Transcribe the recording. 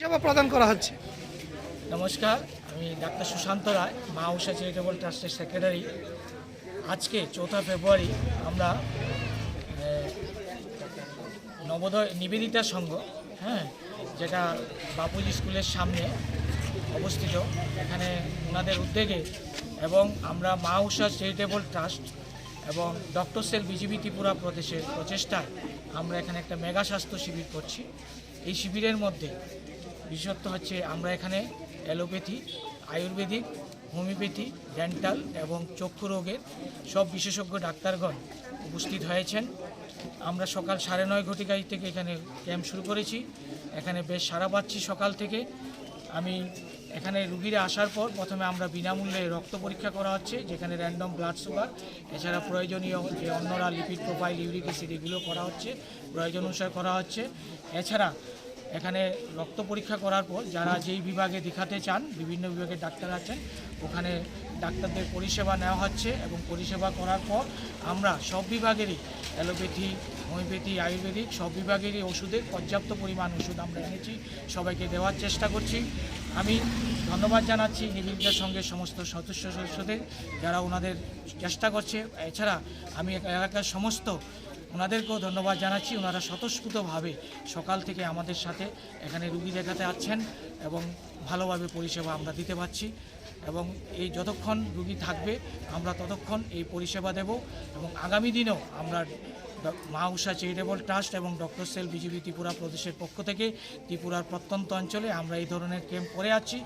সেবা প্রদান করা হচ্ছে। নমস্কার, আমি ডাক্তার সুশান্ত রায়, মা উষা চ্যারিটেবল ট্রাস্টের সেক্রেটারি আজকে চৌঠা ফেব্রুয়ারি আমরা নবোদয় নিবেদিতা সংঘ হ্যাঁ যেটা বাপুজি স্কুলের সামনে অবস্থিত, এখানে ওনাদের উদ্যোগে এবং আমরা মা উষা চ্যারিটেবল ট্রাস্ট এবং ডক্টর সেল বিজিবি ত্রিপুরা প্রদেশের প্রচেষ্টায় আমরা এখানে একটা মেগা স্বাস্থ্য শিবির করছি। এই শিবিরের মধ্যে বিশেষত্ব হচ্ছে আমরা এখানে অ্যালোপ্যাথি, আয়ুর্বেদিক, হোমিওপ্যাথি, ডেন্টাল এবং চক্ষু রোগের সব বিশেষজ্ঞ ডাক্তারগণ উপস্থিত হয়েছেন। আমরা সকাল সাড়ে নয় ঘটিকায় থেকে এখানে ক্যাম্প শুরু করেছি। এখানে বেশ সারা পাচ্ছি সকাল থেকে। আমি এখানে রুগীরা আসার পর প্রথমে আমরা বিনামূল্যে রক্ত পরীক্ষা করা হচ্ছে, যেখানে র্যান্ডম ব্লাড সুগার এছাড়া প্রয়োজনীয় যে অন্যরা লিপিড প্রোফাইল ইউরিক অ্যাসিড এগুলো করা হচ্ছে, প্রয়োজন অনুসারে করা হচ্ছে। এছাড়া এখানে রক্ত পরীক্ষা করার পর যারা যেই বিভাগে দেখাতে চান, বিভিন্ন বিভাগের ডাক্তার আছেন, ওখানে ডাক্তারদের পরিষেবা নেওয়া হচ্ছে এবং পরিষেবা করার পর আমরা সব বিভাগেরই অ্যালোপ্যাথি, হোমিওপ্যাথি, আয়ুর্বেদিক সব বিভাগেরই ওষুধের পর্যাপ্ত পরিমাণ ওষুধ আমরা এনেছি, সবাইকে দেওয়ার চেষ্টা করছি। আমি ধন্যবাদ জানাচ্ছি নিবেদিতার সঙ্গে সমস্ত সদস্য সদস্যদের যারা ওনাদের চেষ্টা করছে। এছাড়া আমি এলাকার সমস্ত ওনাদেরকেও ধন্যবাদ জানাচ্ছি। ওনারা স্বতঃস্ফূর্তভাবে সকাল থেকে আমাদের সাথে এখানে রুগী দেখাতে আসছেন এবং ভালোভাবে পরিষেবা আমরা দিতে পারছি এবং এই যতক্ষণ রুগী থাকবে আমরা ততক্ষণ এই পরিষেবা দেব এবং আগামী দিনেও আমরা মা উষা চ্যারিটেবল ট্রাস্ট এবং ডক্টর সেল বিজেপি ত্রিপুরা প্রদেশের পক্ষ থেকে ত্রিপুরার প্রত্যন্ত অঞ্চলে আমরা এই ধরনের ক্যাম্প করে আছি।